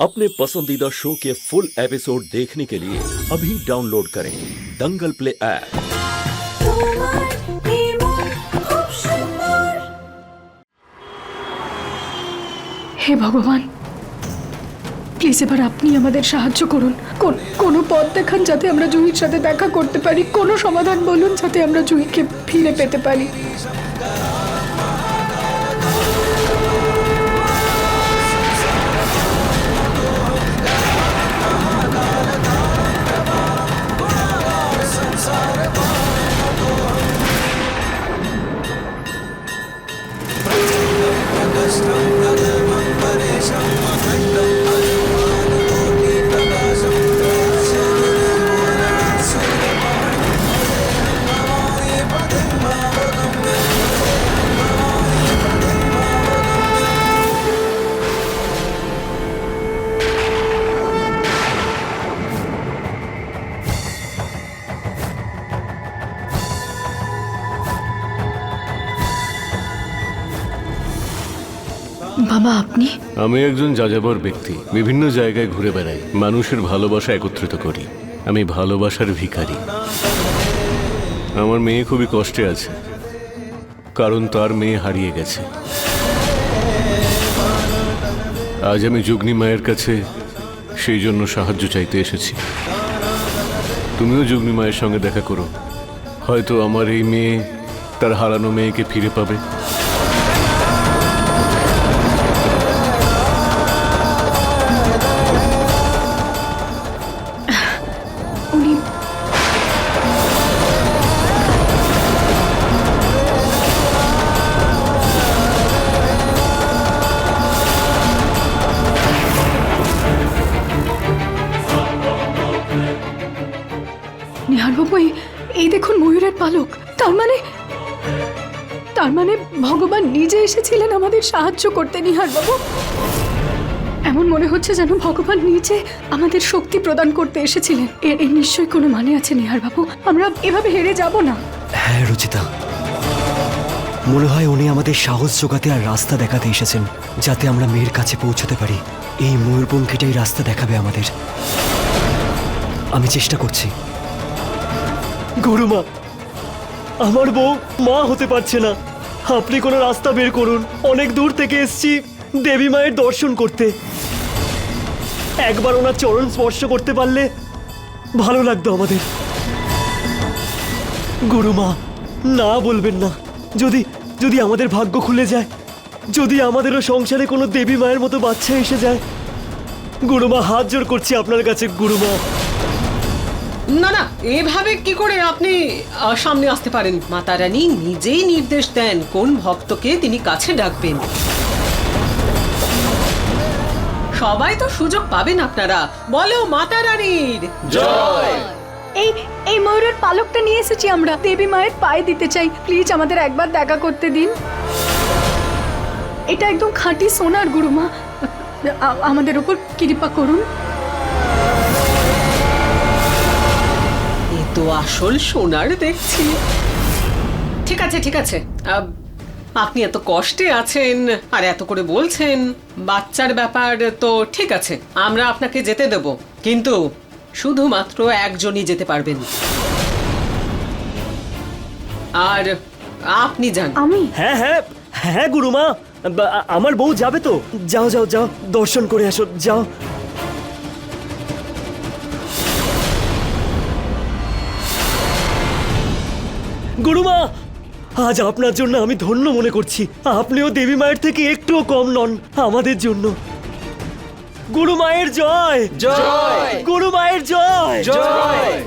अपने पसंदीदा शो के फुल एपिसोड देखने के लिए अभी डाउनलोड करें दंगल प्ले ऐप তোমার নির্মল খুব সুন্দর হে ভগবান প্লিজ এবার আপনি আমাদের সাহায্য করুন কোন- কোনো পথ দেখান যাতে আমরা জুহির সাথে দেখা করতে পারি কোনো সমাধান বলুন যাতে আমরা জুহিকে ফিরে পেতে পারি বাবা আমি একজন যাযাবর ব্যক্তি। বিভিন্ন জায়গায় ঘুরে বেড়াই। মানুষের ভালোবাসা একত্রিত করি। আমি ভালোবাসার ভিখারি। আমার মেয়ে খুবই কষ্টে আছে। কারণ তার মেয়ে হারিয়ে গেছে। আজ আমি যুগ্নি মায়ের কাছে সেই জন্য সাহায্য চাইতে এসেছি। তুমিও যুগ্নি মায়ের সঙ্গে দেখা করো। হয়তো আমার এই মেয়ে তার হারানো মেয়েকে ফিরে পাবে। নিহারবাবু, এই দেখুন ময়ূরের পালক। তার মানে তার মানে ভগবান নিজে এসেছিলেন আমাদের সাহায্য করতে, নিহারবাবু? এমন মনে হচ্ছে যেন ভগবান নিজে আমাদের শক্তি প্রদান করতে এসেছিলেন। এর এর নিশ্চয়ই কোনো মানে আছে নিহার বাবু আমরা এভাবে হেরে যাব না। হ্যাঁ রুচিতা। মনে হয় উনি আমাদের সাহস জোগাতে আর রাস্তা দেখাতে এসেছেন, যাতে আমরা মেয়ের কাছে পৌঁছতে পারি। এই ময়ূরপঙ্খীটাই রাস্তা দেখাবে আমাদের। আমি চেষ্টা করছি। গুরুমা, আমার বউ মা হতে পারছে না। আপনি কোনো রাস্তা বের করুন। অনেক দূর থেকে এসছি দেবী মায়ের দর্শন করতে। একবার ওনার চরণ স্পর্শ করতে পারলে ভালো লাগতো আমাদের। গুরুমা, না বলবেন না। যদি যদি আমাদের ভাগ্য খুলে যায়, যদি আমাদেরও সংসারে কোনো দেবী মায়ের মতো বাচ্চা এসে যায়, গুরুমা, হাত জোর করছি আপনার কাছে, গুরুমা। না না এভাবে কি করে আপনি আহ, সামনে আসতে পারেন? মাতা রানী নিজেই নির্দেশ দেন কোন ভক্তকে তিনি কাছে ডাকবেন। সবাই তো সুযোগ পাবেন আপনারা। বলো মাতা রানীর এই এই ময়ূরের পালকটা নিয়ে এসেছি আমরা। দেবী মায়ের পায়ে দিতে চাই। প্লিজ আমাদের একবার দেখা করতে দিন। এটা একদম খাঁটি সোনার গুরুমা। আমাদের উপর কৃপা করুন। তো আসল সোনার দেখছি। ঠিক আছে ঠিক আছে। আহ, আপনি এত কষ্টে আছেন আর এত করে বলছেন বাচ্চার ব্যাপার তো ঠিক আছে আমরা আপনাকে যেতে দেব। কিন্তু শুধুমাত্র একজনই যেতে পারবেন। আর আপনি যান। আমি? হ্যাঁ হ্যাঁ হ্যাঁ গুরুমা বা- আমার বউ যাবে তো। যাও যাও যাও দর্শন করে আসো যাও। গুরুমা আজ আপনার জন্য আমি ধন্য মনে করছি। আপনিও দেবী মায়ের থেকে একটুও কম নন আমাদের জন্য। গুরু মায়ের জয়! জয়! গুরু মায়ের জয়! জয়!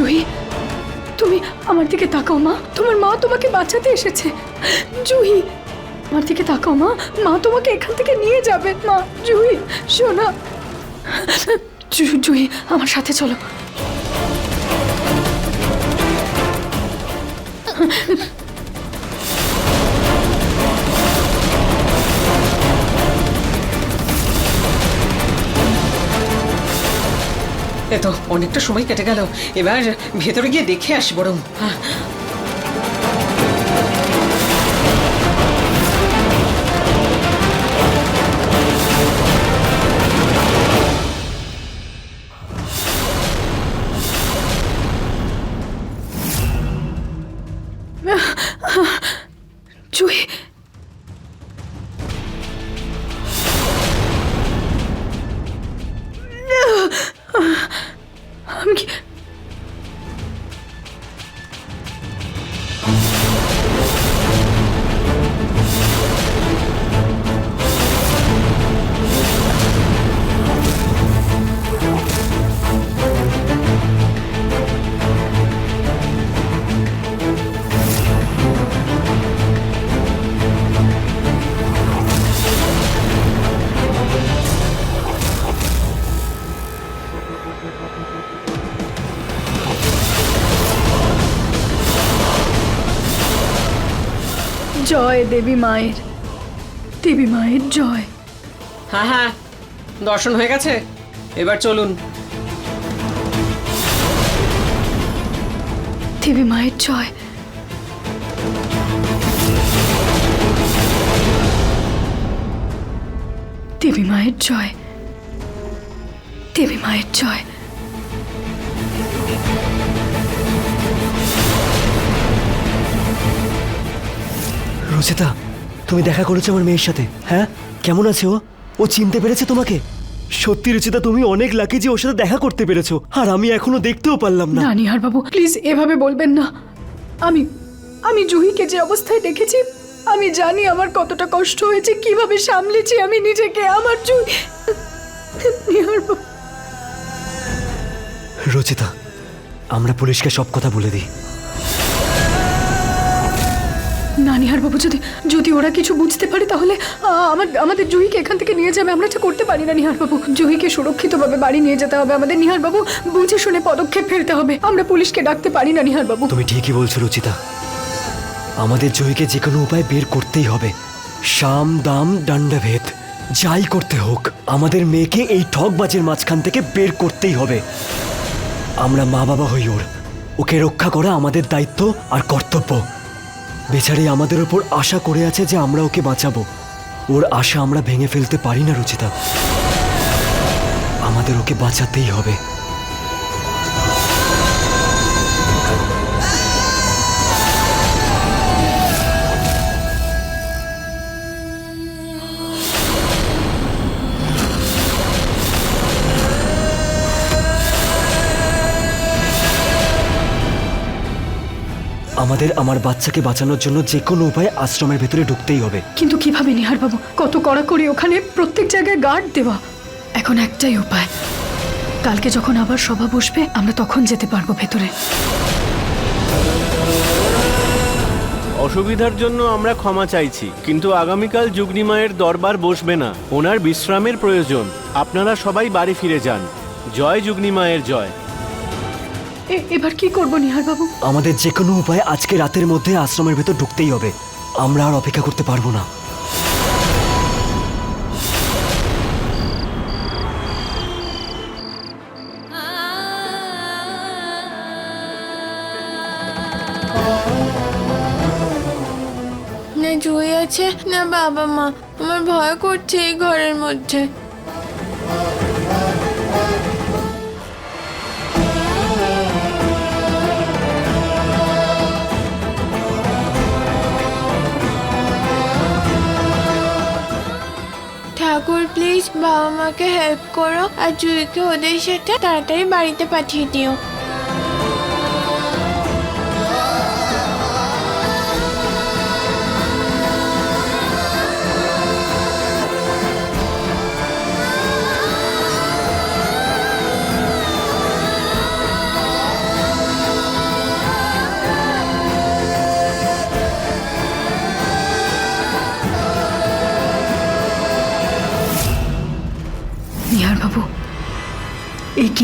জুহি, তুমি আমার দিকে তাকাও মা। তোমার মা তোমাকে বাঁচাতে এসেছে। জুহি, আমার দিকে তাকাও মা। মা তোমাকে এখান থেকে নিয়ে যাবে। মা, জুহি, শোনা। জুহি, আমার সাথে চলো। এ তো অনেকটা সময় কেটে গেল। এবার ভেতরে গিয়ে দেখে আসি বরং। জয় দেবী মায়ের দেবী মায়ের জয়। হ্যাঁ হ্যাঁ দর্শন হয়ে গেছে। এবার চলুন। দেবী মায়ের জয়। দেবী মায়ের জয়। দেবী মায়ের জয়। রচিতা তুমি দেখা করেছ আমার মেয়ের সাথে হ্যাঁ? কেমন আছে ও? ও চিনতে পেরেছে তোমাকে? সত্যি রচিতা তুমি অনেক লাকি যে ওর সাথে দেখা করতে পেরেছ আর আমি এখনও দেখতেও পারলাম না। না নিহার বাবু প্লিজ এভাবে বলবেন না। আমি আমি জুহিকে যে অবস্থায় দেখেছি আমি জানি আমার কতটা কষ্ট হয়েছে কীভাবে সামলেছি আমি নিজেকে আমার জুহি। নিহার বাবু। রচিতা আমরা পুলিশকে সব কথা বলে দিই। না নিহার বাবু যদি যদি ওরা কিছু বুঝতে পারে তাহলে আমার, আমাদের জুহিকে এখান থেকে নিয়ে যাবে। আমরা এটা করতে পারি না নিহার বাবু জুহিকে সুরক্ষিতভাবে বাড়ি নিয়ে যেতে হবে। আমাদের নিহার বাবু বুঝে শুনে পদক্ষেপ ফেলতে হবে। আমরা পুলিশকে ডাকতে পারি না নিহার বাবু তুমি ঠিকই বলছো, রচিতা। আমাদের জয়ীকে যে কোনো উপায় বের করতেই হবে। শাম, দাম, দণ্ডভেদ, যাই করতে হোক, আমাদের মেয়েকে এই ঠকবাজের মাঝখান থেকে বের করতেই হবে। আমরা মা বাবা হই ওর। ওকে রক্ষা করা আমাদের দায়িত্ব আর কর্তব্য। বেচারি আমাদের ওপর আশা করে আছে যে আমরা ওকে বাঁচাবো। ওর আশা আমরা ভেঙে ফেলতে পারি না, রুচিতা। আমাদের ওকে বাঁচাতেই হবে। আমাদের আমার বাচ্চাকে বাঁচানোর জন্য যে কোনো উপায়ে আশ্রমের ভেতরে ঢুকতেই হবে। কিন্তু কীভাবে নিহার বাবু কত কড়াকড়ি ওখানে প্রত্যেক জায়গায় গার্ড দেওয়া। এখন একটাই উপায়। কালকে যখন আবার সভা বসবে আমরা তখন যেতে পারব ভেতরে। অসুবিধার জন্য আমরা ক্ষমা চাইছি কিন্তু আগামীকাল যুগ্নি মায়ের দরবার বসবে না। ওনার বিশ্রামের প্রয়োজন। আপনারা সবাই বাড়ি ফিরে যান। জয় যুগ্নি মায়ের জয়। এবার কি করব নিহার বাবু আমাদের যে কোনো উপায়ে আজকে রাতের মধ্যে আশ্রমের ভেতর ঢুকতেই হবে। আমরা আর অপেক্ষা করতে পারব না। না জুই আছে না বাবা মা। আমার ভয় করছে এই ঘরের মধ্যে। প্লিজ বাবা মাকে হেল্প করো আর জুইকে ওদের সাথে তাড়াতাড়ি বাড়িতে পাঠিয়ে দিও।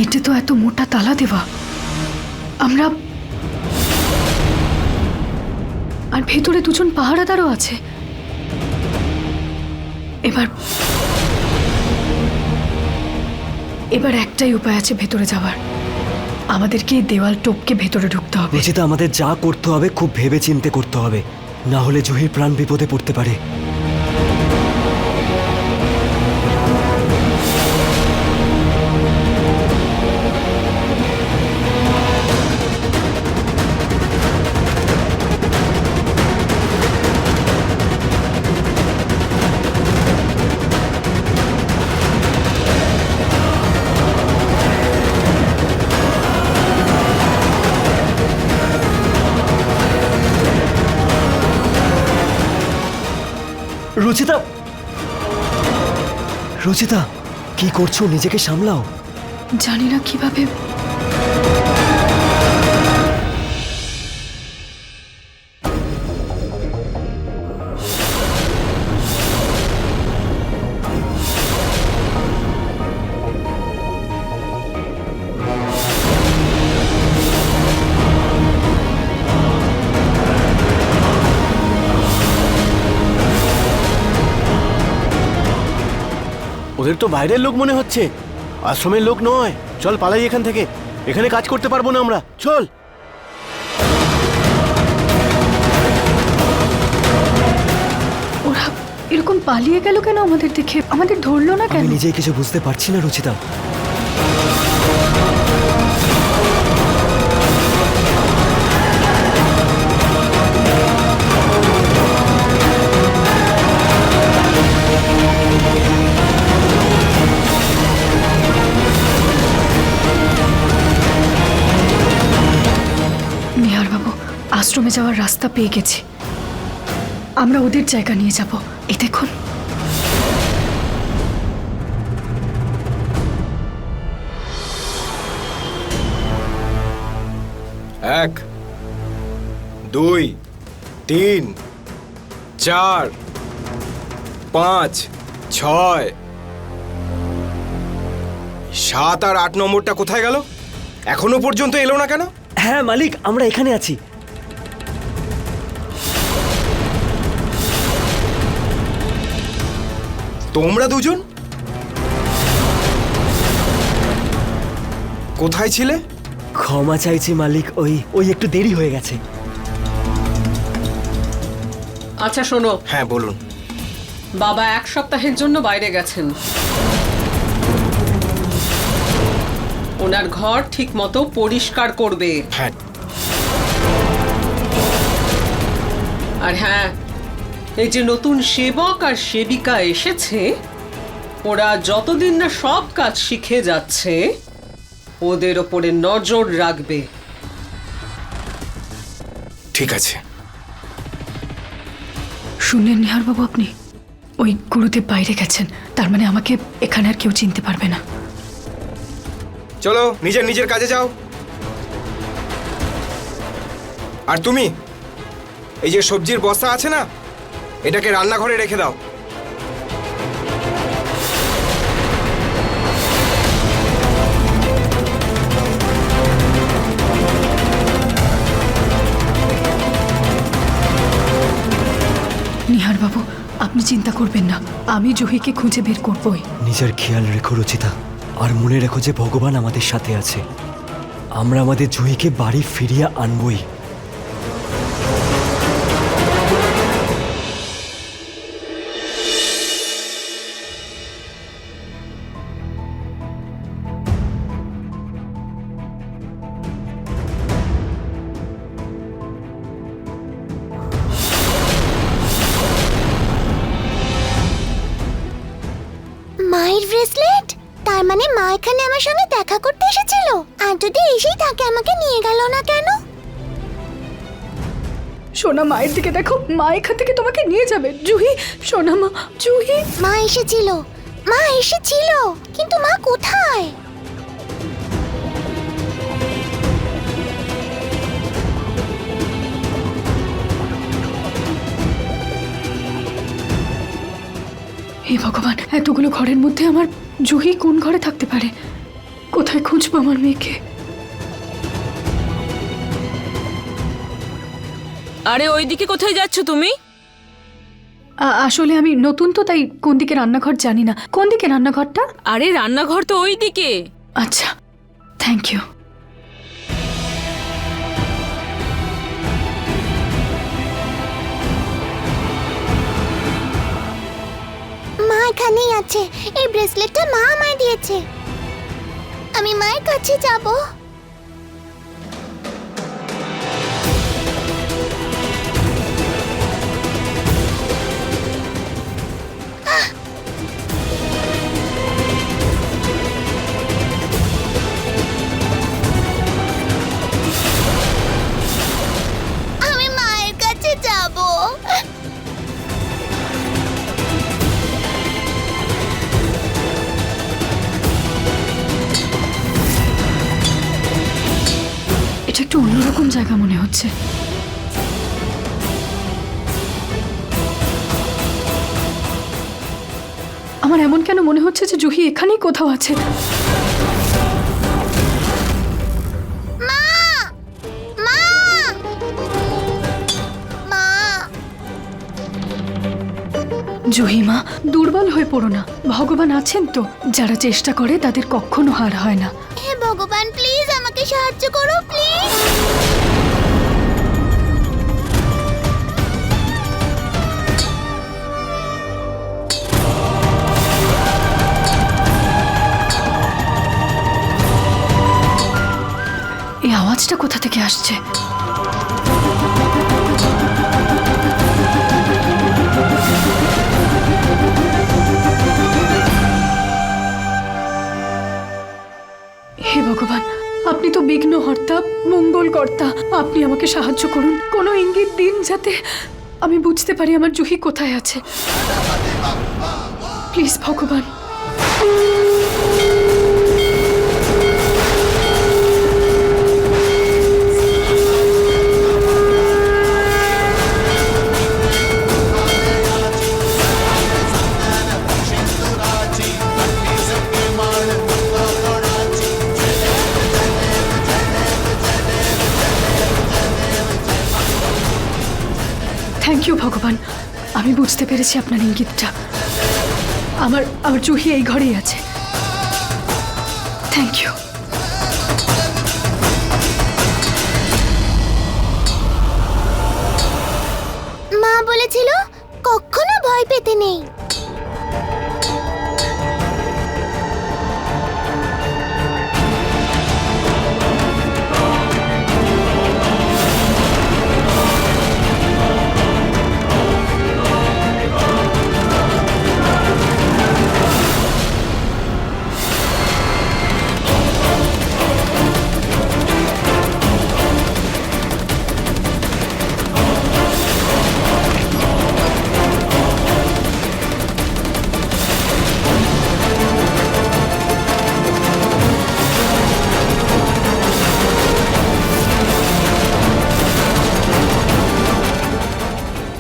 গেটে তো এত মোটা তালা দেওয়া। আমরা আর ভেতরে দুজন পাহারাদারও আছে। এবার এবার একটাই উপায় আছে ভেতরে যাওয়ার। আমাদেরকে দেওয়াল টপকে ভেতরে ঢুকতে হবে। রচিতা আমাদের যা করতে হবে, খুব ভেবে চিন্তে করতে হবে। না হলে জহির প্রাণ বিপদে পড়তে পারে। রচিতা! রচিতা কি করছ? নিজেকে সামলাও। জানি না কীভাবে ওদের তো বাইরের লোক মনে হচ্ছে। আশ্রমের লোক নয়। চল পালাই এখান থেকে। এখানে কাজ করতে পারব না আমরা। চল। ওরা এরকম পালিয়ে গেল কেন আমাদের দেখে আমাদের ধরলো না কেন? নিজেই কিছু বুঝতে পারছি না রচিতা। যাওয়ার রাস্তা পেয়ে গেছি। আমরা ওদের জায়গা নিয়ে যাব। এই দেখুন। এক দুই তিন চার পাঁচ ছয়। সাত আর আট নম্বরটা কোথায় গেল? এখনও পর্যন্ত এলো না কেন? হ্যাঁ মালিক আমরা এখানে আছি। তোমরা দুজন? কোথায় ছিলে? ক্ষমা চাইছি মালিক ওই ওই একটু দেরি হয়ে গেছে। আচ্ছা শোনো। হ্যাঁ বলুন। বাবা এক সপ্তাহের জন্য বাইরে গেছেন। ওনার ঘর ঠিক মতো পরিষ্কার করবে। হ্যাঁ। আর হ্যাঁ এই যে নতুন সেবক আর সেবিকা এসেছে ওরা যতদিন না সব কাজ শিখে যাচ্ছে ওদের ওপরে নজর রাখবে। ঠিক আছে। শুনলেন নিহার বাবু আপনি? ওই গুরুদেব বাইরে গেছেন তার মানে আমাকে এখানে আর কেউ চিনতে পারবে না। চলো নিজের নিজের কাজে যাও। আর তুমি এই যে সবজির বস্তা আছে না এটাকে রান্নাঘরে রেখে দাও। নিহার বাবু আপনি চিন্তা করবেন না। আমি জহিকে খুঁজে বের করবই। নিজের খেয়াল রেখো রচিতা। আর মনে রেখো যে ভগবান আমাদের সাথে আছে। আমরা আমাদের জুহিকে বাড়ি ফিরিয়ে আনবই। মায়ের ব্রেসলেট? তার মানে মা এখানে আমার সঙ্গে দেখা করতে এসেছিল। আর যদি এসেই তাকে আমাকে নিয়ে গেল না কেন? সোনা মায়ের দিকে দেখো মা এখান থেকে তোমাকে নিয়ে যাবে। জুহি সোনা মা জুহি। মা এসেছিল। মা এসেছিল। কিন্তু মা কোথায়? হে ভগবান এতগুলো ঘরের মধ্যে আমার জুহি কোন ঘরে থাকতে পারে? কোথায় খুঁজবো আমার মেয়েকে? আরে ওইদিকে কোথায় যাচ্ছ তুমি? আসলে আমি নতুন তো তাই কোন দিকে রান্নাঘর জানি না। কোন দিকে রান্নাঘরটা? আরে রান্নাঘর তো ওইদিকে। আচ্ছা থ্যাংক ইউ মা এখানেই আছে। এই ব্রেসলেটটা মা আমায় দিয়েছে। আমি মায়ের কাছে যাব। জায়গা মনে হচ্ছে। আমার এমন কেন মনে হচ্ছে যে জুহি এখানেই কোথাও আছে? জহিমা দুর্বল হয়ে পড়ো না। ভগবান আছেন তো। যারা চেষ্টা করে তাদের কখনো হার হয় না। হে ভগবান প্লিজ আমাকে সাহায্য করো প্লিজ এই আওয়াজটা কোথা থেকে আসছে? ভগবান, আপনি তো বিঘ্ন হর্তা মঙ্গল কর্তা আপনি আমাকে সাহায্য করুন। কোনো ইঙ্গিত দিন যাতে আমি বুঝতে পারি আমার জুহি কোথায় আছে। প্লিজ ভগবান। বুঝতে পেরেছি আপনার ইঙ্গিতটা। আমার আমার জুহি এই ঘরেই আছে। থ্যাংক ইউ মা বলেছিল কখনো ভয় পেতে নেই।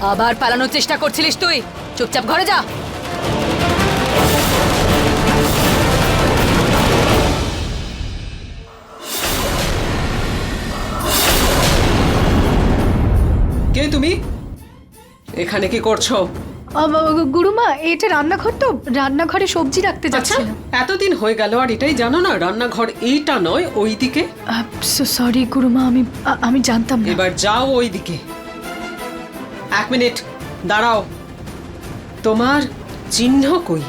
আবার পালানোর চেষ্টা করছিলিস তুই। চুপচাপ ঘরে যা। কে তুমি? এখানে কি করছ? গুরুমা এটা রান্নাঘর তো। রান্নাঘরে সবজি রাখতে আচ্ছা যাচ্ছিলাম। এতদিন হয়ে গেল আর এটাই জানো না রান্নাঘর এইটা নয় ওইদিকে। সরি গুরুমা আমি আ- আমি জানতাম না। এবার যাও ওইদিকে। এক মিনিট দাঁড়াও। তোমার চিহ্ন কই?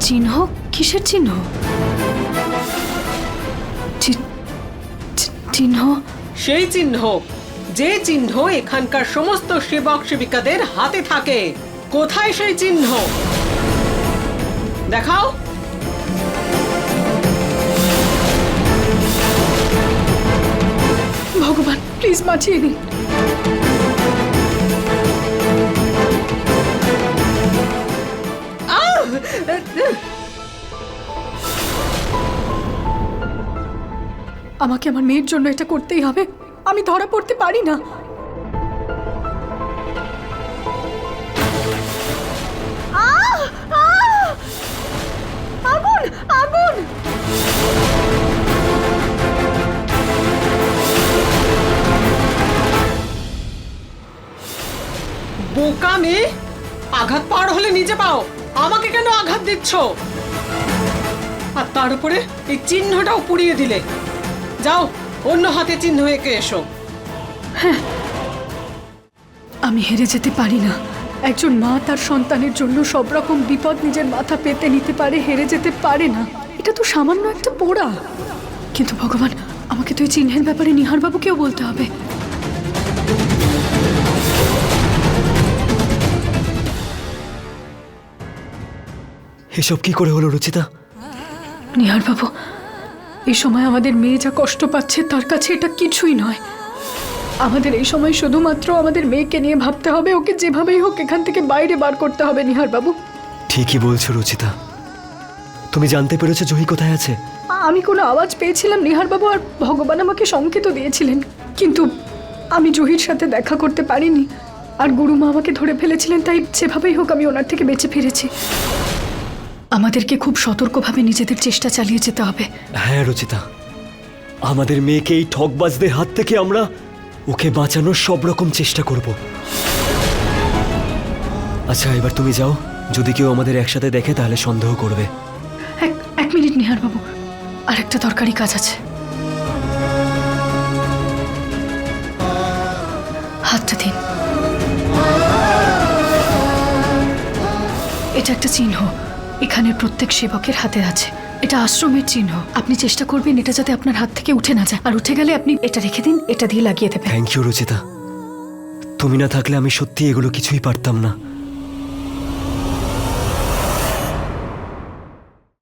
চিহ্ন? কিসের চিহ্ন? চিহ্ন? সেই চিহ্ন যে চিহ্ন এখানকার সমস্ত সেবক সেবিকাদের হাতে থাকে। কোথায় সেই চিহ্ন? দেখাও। ভগবান প্লিজ বাঁচিয়ে দিন আমাকে আমার মেয়ের জন্য এটা করতেই হবে। আমি ধরা পড়তে পারি না। বোকা মেয়ে আঘাত পার হলে নিজে পাও। আমাকে কেন আঘাত দিচ্ছ? আর তার উপরে এই চিহ্নটাও পুড়িয়ে দিলে। যাও, অন্য হাতে চিহ্ন এঁকে এসো। আমি হেরে যেতে পারি না। একজন মা তার সন্তানের জন্য সব রকম বিপদ নিজের মাথা পেতে নিতে পারে, হেরে যেতে পারে না। এটা তো সামান্য একটা পোড়া। কিন্তু ভগবান, আমাকে তো এই চিহ্নের ব্যাপারে নিহারবাবুকেও বলতে হবে। এসব কি করে হলো রুচিতা? নিহারবাবু এই সময় আমাদের মেয়ে যা কষ্ট পাচ্ছে তার কাছে এটা কিছুই নয়। আমাদের এই সময় শুধুমাত্র আমাদের মেয়েকে নিয়ে ভাবতে হবে ওকে যেভাবেই হোক এখান থেকে বাইরে বার করতে হবে নিহারবাবু। ঠিকই বলছো রুচিতা। তুমি জানতে পেরেছ জহি কোথায় আছে? আমি কোনো আওয়াজ পেয়েছিলাম নিহারবাবু আর ভগবান আমাকে সংকেত দিয়েছিলেন। কিন্তু আমি জহির সাথে দেখা করতে পারিনি। আর গুরুমা আমাকে ধরে ফেলেছিলেন তাই যেভাবেই হোক আমি ওনার থেকে বেঁচে ফিরেছি। আমাদেরকে খুব সতর্কভাবে নিজেদের চেষ্টা চালিয়ে যেতে হবে। হ্যাঁ রচিতা। আমাদের মেয়েকে এই ঠকবাজদের হাত থেকে আমরা ওকে বাঁচানোর সব রকম চেষ্টা করব। আচ্ছা এবার তুমি যাও। যদি কেউ আমাদের একসাথে দেখে তাহলে সন্দেহ করবে। এক এক মিনিট নিহারবাবু। আর একটা দরকারি কাজ আছে। হাতটা দিন। এটা একটা চিহ্ন। এখানের প্রত্যেক সেবকের হাতে আছে। এটা আশ্রমের চিহ্ন। আপনি চেষ্টা করবেন এটা যাতে আপনার হাত থেকে উঠে না যায়। আর উঠে গেলে আপনি এটা রেখে দিন, এটা দিয়ে লাগিয়ে দেবেন। Thank you Rachita. তুমি না থাকলে আমি সত্যি এগুলো কিছুই পারতাম না।